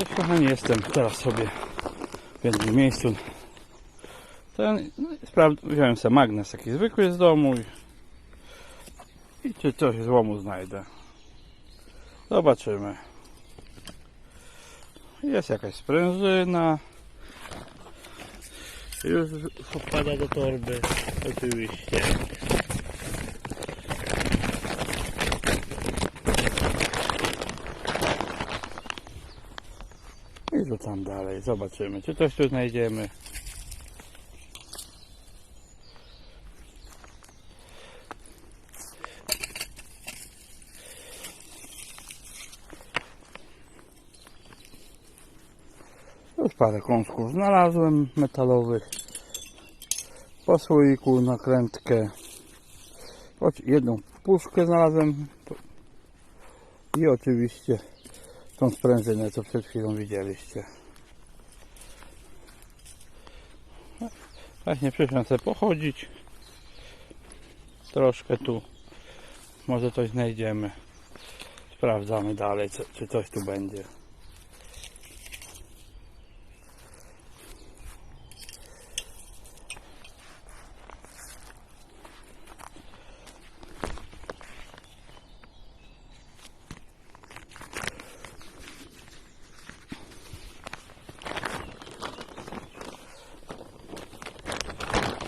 Cześć kochani, jestem teraz sobie w jednym miejscu. Ten, no, wziąłem sobie magnes taki zwykły z domu i, i czy coś złomu znajdę. Zobaczymy. Jest jakaś sprężyna. Już wpada do torby, oczywiście. I rzucam dalej, zobaczymy, czy coś tu znajdziemy. Już parę kąsków znalazłem metalowych. Po słoiku nakrętkę. Choć jedną puszkę znalazłem. I oczywiście tą sprężynę, co przed chwilą widzieliście. Właśnie przyszedłem sobie pochodzić. Troszkę tu. Może coś znajdziemy. Sprawdzamy dalej, czy coś tu będzie.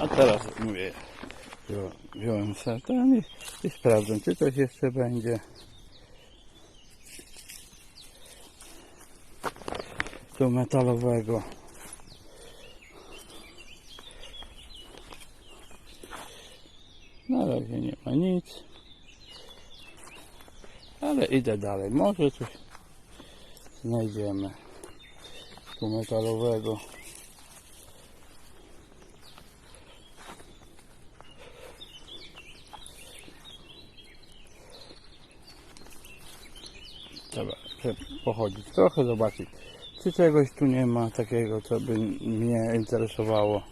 A teraz mówię, wzią- wziąłem sobie ten i, i sprawdzę, czy coś jeszcze będzie. Tu metalowego. Na razie nie ma nic. Ale idę dalej. Może coś znajdziemy. Tu metalowego. Trzeba się pochodzić trochę, zobaczyć, czy czegoś tu nie ma takiego, co by mnie interesowało.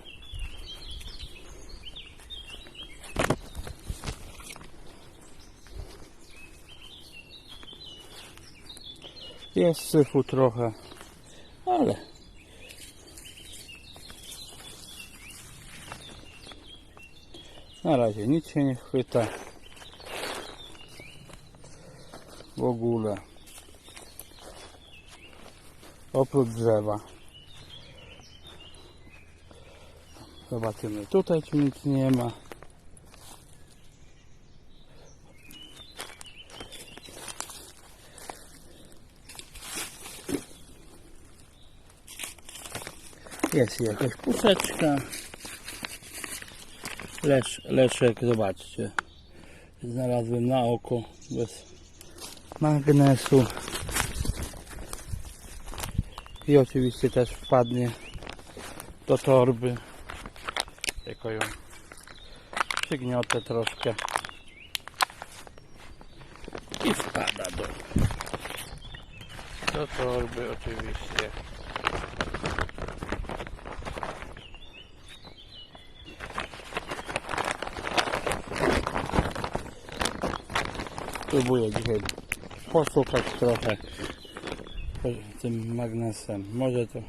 Jest syfu trochę, ale na razie nic się nie chwyta w ogóle. Oprócz drzewa. Zobaczymy tutaj, czy nic nie ma. Jest jakaś puszeczka. Lecz, leczek, zobaczcie. Znalazłem na oko bez magnesu. I oczywiście też wpadnie do torby. Tylko ją przygniotę troszkę. I wpada do, do torby oczywiście. Próbuję dzisiaj poszukać trochę tym magnesem. Może to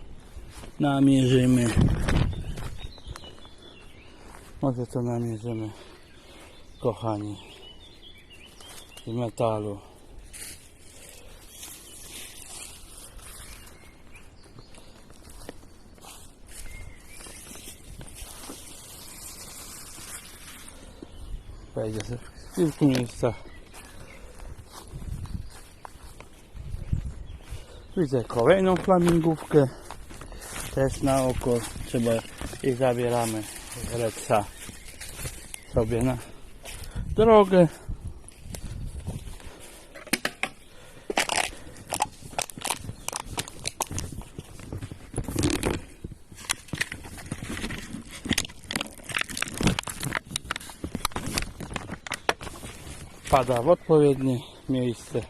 namierzymy. Może to namierzymy, kochani, z metalu. Sobie w kilku miejscach. Widzę kolejną flamingówkę. Też na oko. Trzeba i zabieramy Rexa sobie na drogę. Pada w odpowiednie miejsce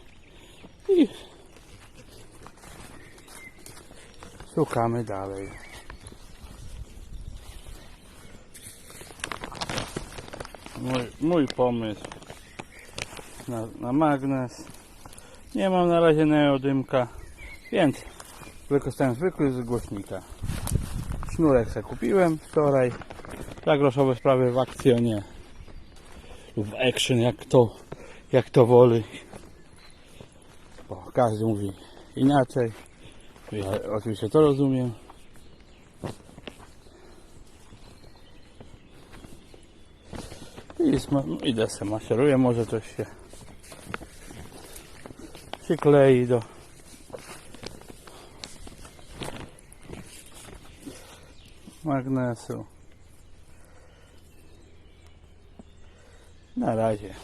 Szukamy dalej. Mój, mój pomysł na, na magnes. Nie mam na razie neodymka, więc Wykorzystałem zwykły z głośnika. Sznurek sobie kupiłem wczoraj. Za groszowe sprawy w akcjonie. W action, jak to, jak to woli. Bo każdy mówi inaczej. Ja oczywiście to rozumiem. I sma- no, idę se maseruję, może coś się przyklei do magnesu. Na razie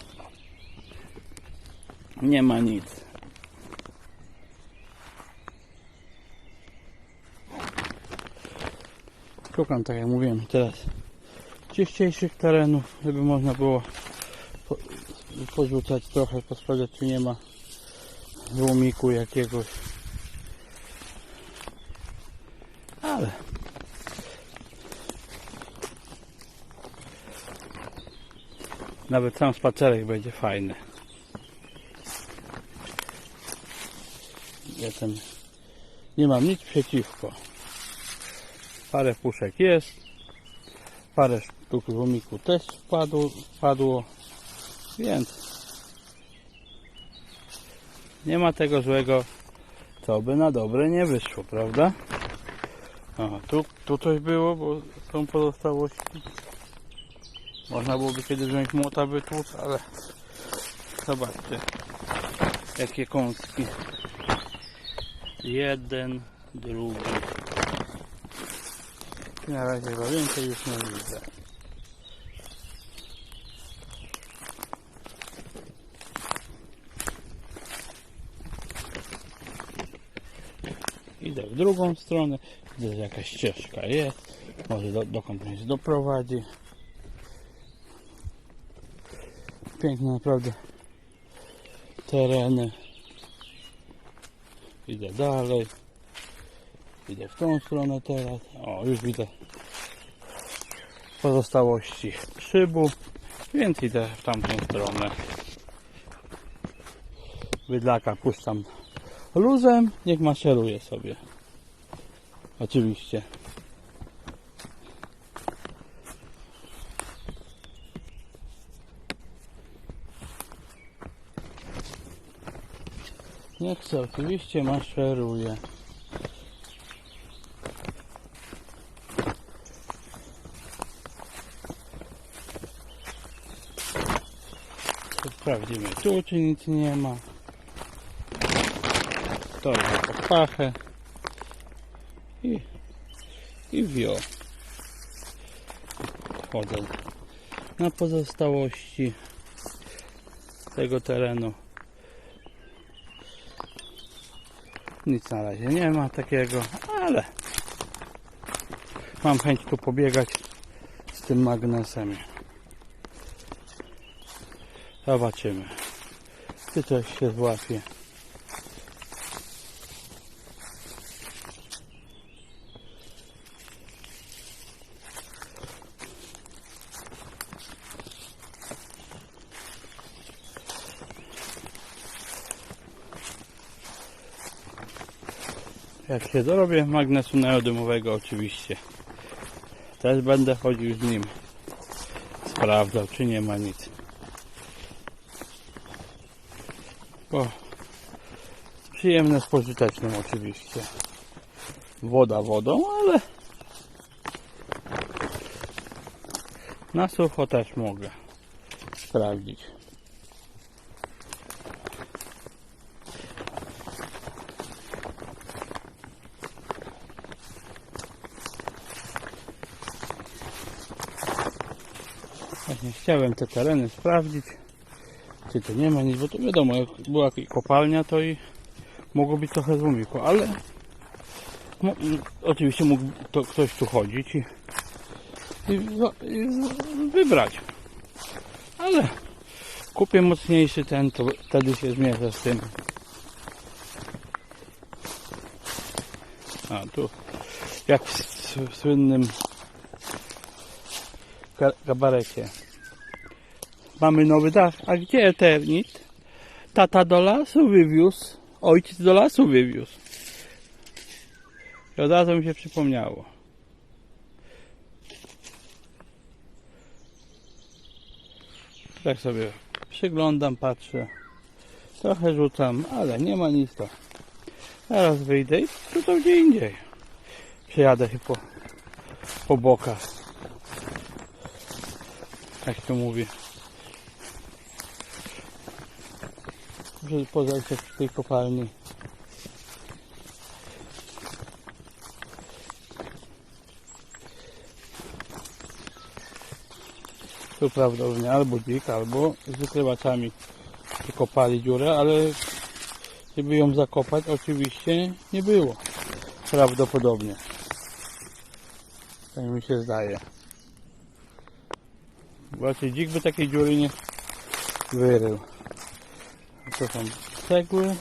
nie ma nic. Szukam, tak jak mówiłem, teraz czyściejszych terenów, żeby można było po, porzucać trochę, posprawdzać czy nie ma złomiku jakiegoś. Ale nawet sam spacerek będzie fajny. Ja tam nie mam nic przeciwko. Parę puszek jest. Parę sztuk złomiku też wpadło, wpadło. Więc nie ma tego złego, co by na dobre nie wyszło, prawda? Aha, tu, tu coś było, bo są pozostałości. Można byłoby kiedyś wziąć młota wytłuc, ale zobaczcie, jakie kąski. Jeden, drugi. Na razie chyba więcej już nie widzę. Idę w drugą stronę. Widzę, że jakaś ścieżka jest. Może do, dokąd mnie doprowadzi. Piękne naprawdę tereny. Idę dalej. Idę w tą stronę teraz. O, już widzę pozostałości szybu, więc idę w tamtą stronę. Bydlaka puszczam luzem, niech maszeruje sobie. Oczywiście. Niech se oczywiście maszeruje. To Sprawdzimy tu, czy nic nie ma. To jest pod pachę. I, i wio. Chodzą na pozostałości tego terenu. Nic na razie nie ma takiego, ale mam chęć tu pobiegać z tym magnesem. Zobaczymy, czy coś się złapie. Jak się dorobię magnesu neodymowego oczywiście. Też będę chodził z nim. Sprawdzał czy nie ma nic. Bo przyjemne z pożytecznym oczywiście. Woda wodą, ale na sucho też mogę sprawdzić. Właśnie chciałem te tereny sprawdzić, czy tu nie ma nic, bo to wiadomo, jak była kopalnia, to i mogło być trochę złomiku, ale mo, oczywiście mógł to ktoś tu chodzić i, i, zo- i wybrać. Ale kupię mocniejszy ten, to wtedy się zmierzę z tym. A tu, jak w, w słynnym kabarecie. Mamy nowy dach. A gdzie Eternit? Tata do lasu wywiózł. Ojciec do lasu wywiózł. I od razu mi się przypomniało. Tak sobie przyglądam, patrzę. Trochę rzucam, ale nie ma nic to. Teraz wyjdę i rzucam gdzie indziej. Przejadę się po, po bokach. Jak to mówi. Żeby pozajrzeć w tej kopalni. Tu prawdopodobnie albo dzik, albo z wykrywaczami kopali dziurę, ale żeby ją zakopać oczywiście nie było. Prawdopodobnie. Tak mi się zdaje. Właśnie dzik by takiej dziury nie wyrył. To są cegły.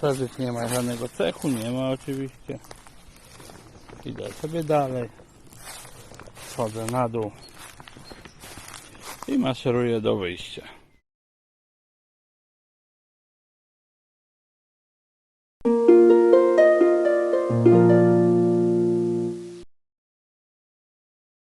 Prawie nie ma żadnego cechu, nie ma oczywiście. Idę sobie dalej. Schodzę na dół. I maszeruję do wyjścia.